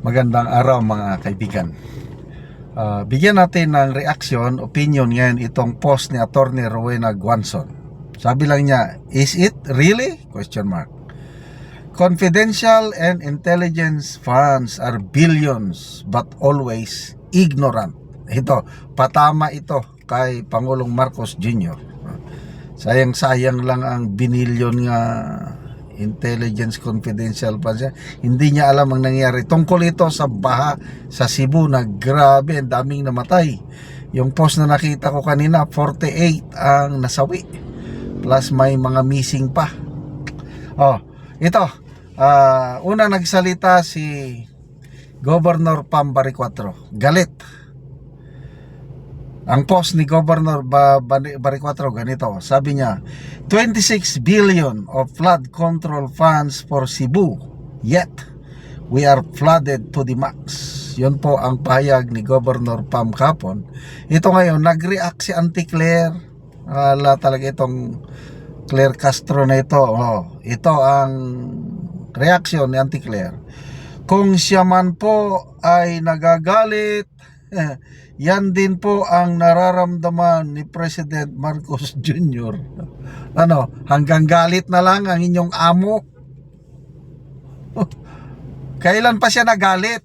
Magandang araw mga kaibigan. Ah, bigyan natin ng reaction, opinion ngayon itong post ni Attorney Rowena Guanson. Sabi lang niya, is it really? Question mark. Confidential and intelligence funds are billions but always ignorant. Ito, patama ito kay Pangulong Marcos Jr. Sayang-sayang lang ang binilyon nga intelligence confidential pa siya. Hindi niya alam ang nangyari. Tungkol ito sa baha sa Cebu na grabe, ang daming namatay. Yung post na nakita ko kanina, 48 ang nasawi. Plus may mga missing pa. Oh, ito. ah, una nagsalita si Governor Pambari 4. Galit. Ang post ni Governor ba Baricuatro ganito, sabi niya, 26 billion of flood control funds for Cebu. Yet, we are flooded to the max. Yun po ang pahayag ni Governor Pam Capon. Ito ngayon, nag-react si Auntie Claire. Wala talaga itong Claire Castro na ito. Oh, ito ang reaksyon ni Auntie Claire. Kung siya man po ay nagagalit, yan din po ang nararamdaman ni President Marcos Jr. Ano, hanggang galit na lang ang inyong amo. Kailan pa siya nagalit?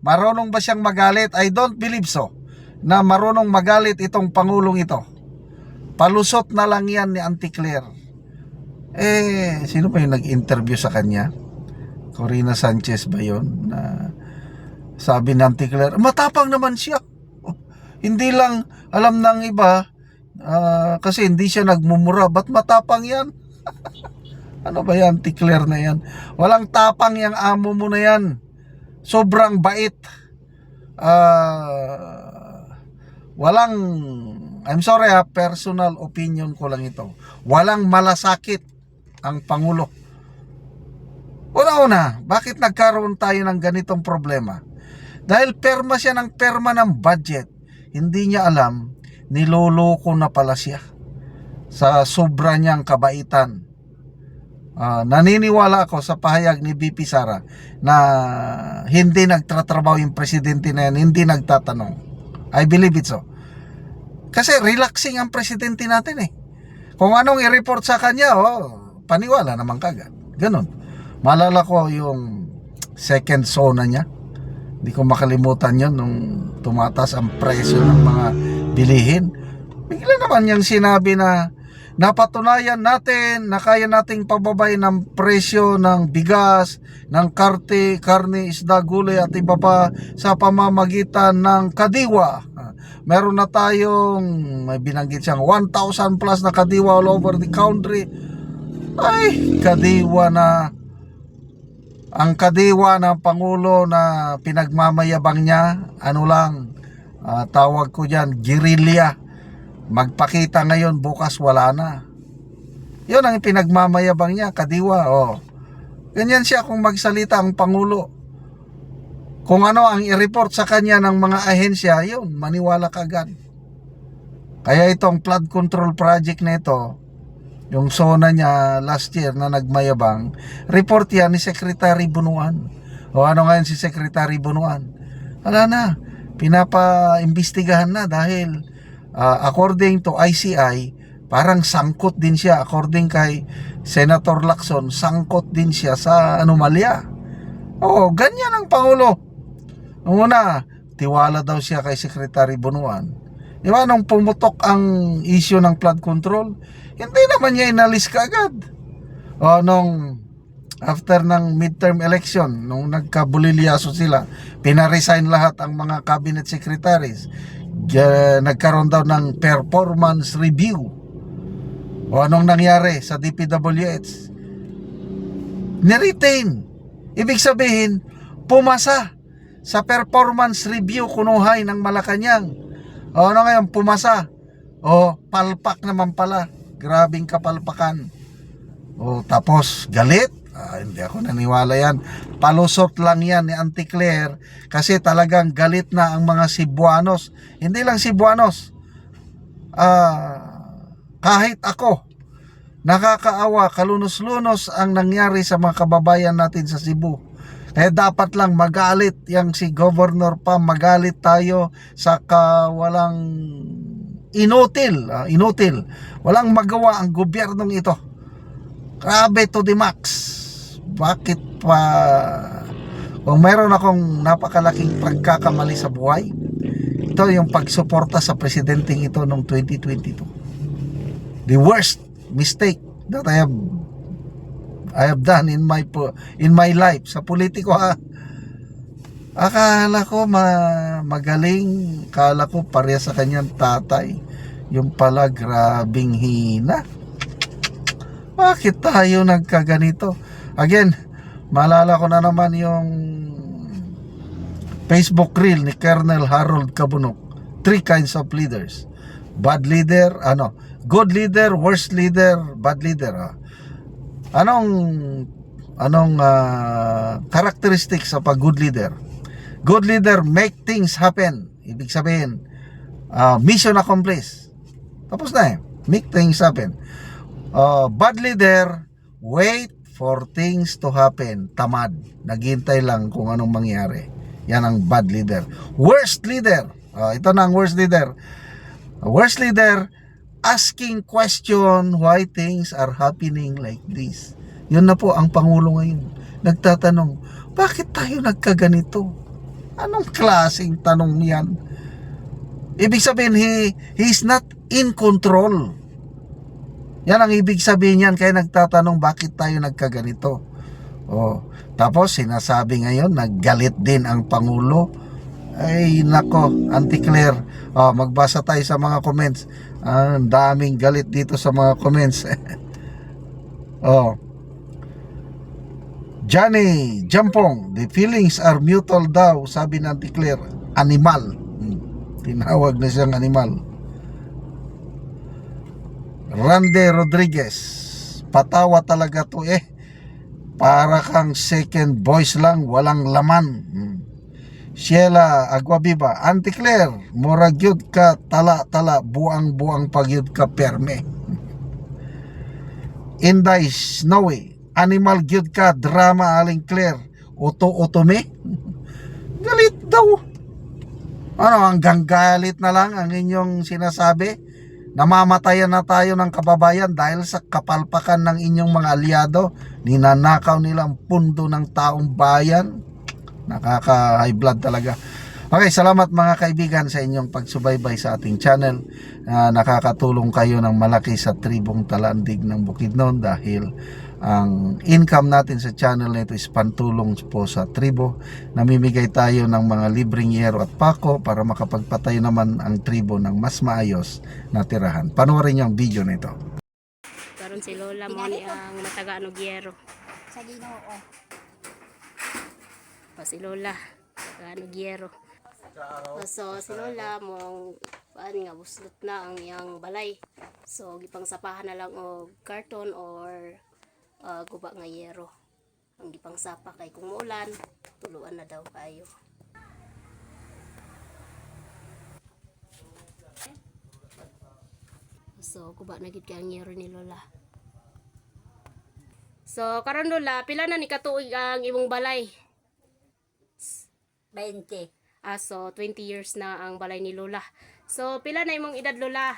Marunong ba siyang magalit? I don't believe so. Na marunong magalit itong pangulong ito. Palusot na lang yan ni Auntie Claire. Eh, sino ba yung nag-interview sa kanya? Corina Sanchez ba yun? Na sabi Auntie Claire, matapang naman siya. Oh, hindi lang alam ng iba, ah, kasi hindi siya nagmumura. Ba't matapang yan? ano ba yan, Claire na yan? Walang tapang yung amo mo na yan. Sobrang bait. Ah, walang, I'm sorry ha, personal opinion ko lang ito. Walang malasakit ang Pangulo. Una-una, bakit nagkaroon tayo ng ganitong problema? Dahil perma siya ng perma ng budget. Hindi niya alam, niloloko na pala siya sa sobra niyang kabaitan. Ah, naniniwala ako sa pahayag ni BP Sara na hindi nagtatrabaho yung presidente na yan, hindi nagtatanong. I believe it so. Kasi relaxing ang presidente natin eh. Kung anong i-report sa kanya, oh, paniwala naman kagad. Ganun. Malala ko yung second zona niya. Hindi ko makalimutan yun nung tumatas ang presyo ng mga bilihin. Bigla naman yung sinabi na napatunayan natin na kaya nating pababay ng presyo ng bigas, ng karte, karne, isda, gulay at iba pa sa pamamagitan ng kadiwa. Meron na tayong, may binanggit siyang 1,000 plus na kadiwa all over the country. Ay, kadiwa na ang kadiwa ng Pangulo na pinagmamayabang niya, ano lang, ah, tawag ko dyan, girilya. Magpakita ngayon, bukas wala na. Yun ang pinagmamayabang niya, kadiwa. Oh. Ganyan siya kung magsalita ang Pangulo. Kung ano ang i-report sa kanya ng mga ahensya, yun, maniwala ka agad. Kaya itong flood control project na ito, yung zona niya last year na nagmayabang, report yan ni Secretary Bunuan. O ano ngayon si Secretary Bunuan? Wala na. Pinapa-imbestigahan na dahil ah, according to ICI, parang sangkot din siya. According kay Senator Lacson, sangkot din siya sa anomalya. Oo, ganyan ang Pangulo. Una, tiwala daw siya kay Secretary Bunuan. Di ba, nung pumutok ang issue ng flood control, hindi naman niya inalis kaagad. O, nung after ng midterm election, nung nagkabulilyaso sila, pinaresign lahat ang mga cabinet secretaries. G- nagkaroon daw ng performance review. O anong nangyari sa DPWH? Niretain. Ibig sabihin, pumasa sa performance review kunuhay ng Malacanang. O ano ngayon, pumasa. O palpak naman pala. Grabing kapalpakan. O tapos galit. Ah, hindi ako naniwala yan. Palusot lang yan ni Auntie Claire kasi talagang galit na ang mga Cebuanos. Hindi lang Cebuanos. Ah, kahit ako, nakakaawa, kalunos-lunos ang nangyari sa mga kababayan natin sa Cebu. Kaya dapat lang magalit yang si Governor pa, magalit tayo sa kawalang inutil, ah, inutil. Walang magawa ang gobyernong ito. Grabe to the max. Bakit pa kung meron akong napakalaking pagkakamali sa buhay, ito yung pagsuporta sa presidenteng ito noong 2022. The worst mistake that I have I have done in my in my life sa politiko ha. Akala ko ma magaling, akala ko pareha sa kanyang tatay. Yung pala grabing hina. Bakit tayo nagkaganito? Again, maalala ko na naman yung Facebook reel ni Colonel Harold Kabunok. Three kinds of leaders. Bad leader, ano, good leader, worst leader, bad leader. ah. Anong anong ah, characteristics of a good leader? Good leader make things happen. Ibig sabihin, ah, mission accomplished. Tapos na eh. Make things happen. Uh, bad leader, wait for things to happen. Tamad. Naghintay lang kung anong mangyari. Yan ang bad leader. Worst leader. ah, ito na ang worst leader. Worst leader, asking question why things are happening like this. Yun na po ang Pangulo ngayon. Nagtatanong, bakit tayo nagkaganito? Anong klaseng tanong yan? Ibig sabihin, he, he's not in control. Yan ang ibig sabihin yan. Kaya nagtatanong, bakit tayo nagkaganito? Oh, tapos sinasabi ngayon, naggalit din ang Pangulo. Ay, nako, Auntie Claire. Oh, magbasa tayo sa mga comments. Ah, Ang daming galit dito sa mga comments. oh. Johnny Jampong, the feelings are mutual daw, sabi ng Auntie Claire. Animal. Hmm. Tinawag na siyang animal. Rande Rodriguez, patawa talaga to eh. Para kang second voice lang, walang laman. Hmm. Sheila Aguabiba, Auntie Claire, mura gyud ka tala-tala, buang-buang pagyud ka perme. Inday Snowy, animal gyud ka drama aling Claire, uto-uto me. Galit daw. Ano, hanggang galit na lang ang inyong sinasabi? Namamatayan na tayo ng kababayan dahil sa kapalpakan ng inyong mga aliado. Ninanakaw nilang pundo ng taong bayan. Nakaka-high blood talaga. Okay, salamat mga kaibigan sa inyong pagsubaybay sa ating channel. Ah, nakakatulong kayo ng malaki sa tribong talandig ng Bukidnon dahil ang income natin sa channel na ito is pantulong po sa tribo. Namimigay tayo ng mga libreng yero at pako para makapagpatayo naman ang tribo ng mas maayos na tirahan. Panoorin niyo ang video na ito. Karon si Lola mo ni ang mataga ano gyero. sa Ginoo. O si Lola, ano gyero. O, so si Lola mo paan nga buslot na ang iyang balay. So gipang sapahan na lang og karton or ah, guba nga yero. Ang gipang sapa kay kung muulan, tuluan na daw kayo. So, guba na gid ang yero ni Lola. So, karon Lola, pila na ni katuig ang imong balay? 20. Ah, so 20 years na ang balay ni Lola. So, pila na imong edad Lola?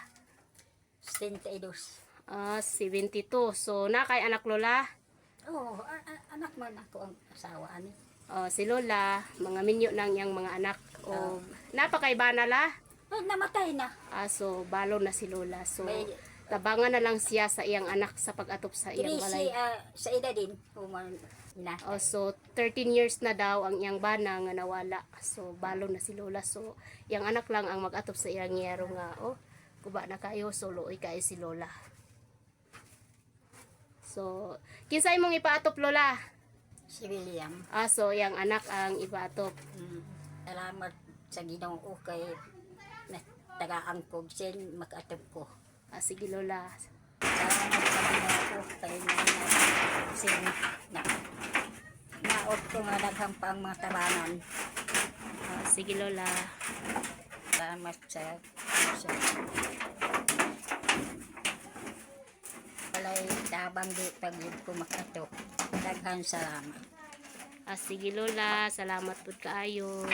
72. Ah, 72. So, na kay anak Lola? Oo, a- anak man ako ang asawa ani. Oh, si Lola, mga minyo nang yang mga anak. O, napakay ba nala? Oh, namatay na. Ah, so, balo na si Lola. So, May- tabangan na lang siya sa iyang anak sa pag-atop sa iyang balay. si ah, sa ida din human na. Oh, so 13 years na daw ang iyang bana nga nawala. So balo na si Lola. So iyang anak lang ang mag-atop sa iyang yero nga oh, kuba na kayo so luoy kayo si Lola. So kinsa imong ipaatop Lola? Si William. Ah, so iyang anak ang ipaatop. Mm, salamat sa Ginoo kay na tagaan ko sin makaatop ko. Ah, sige Lola. Na na naot ko nga daghang pang mga tabanan. Ah, sige Lola. Salamat sa sa Walay tabang di pag ko makatok. Daghan salamat. Ah, sige Lola, salamat po kaayo.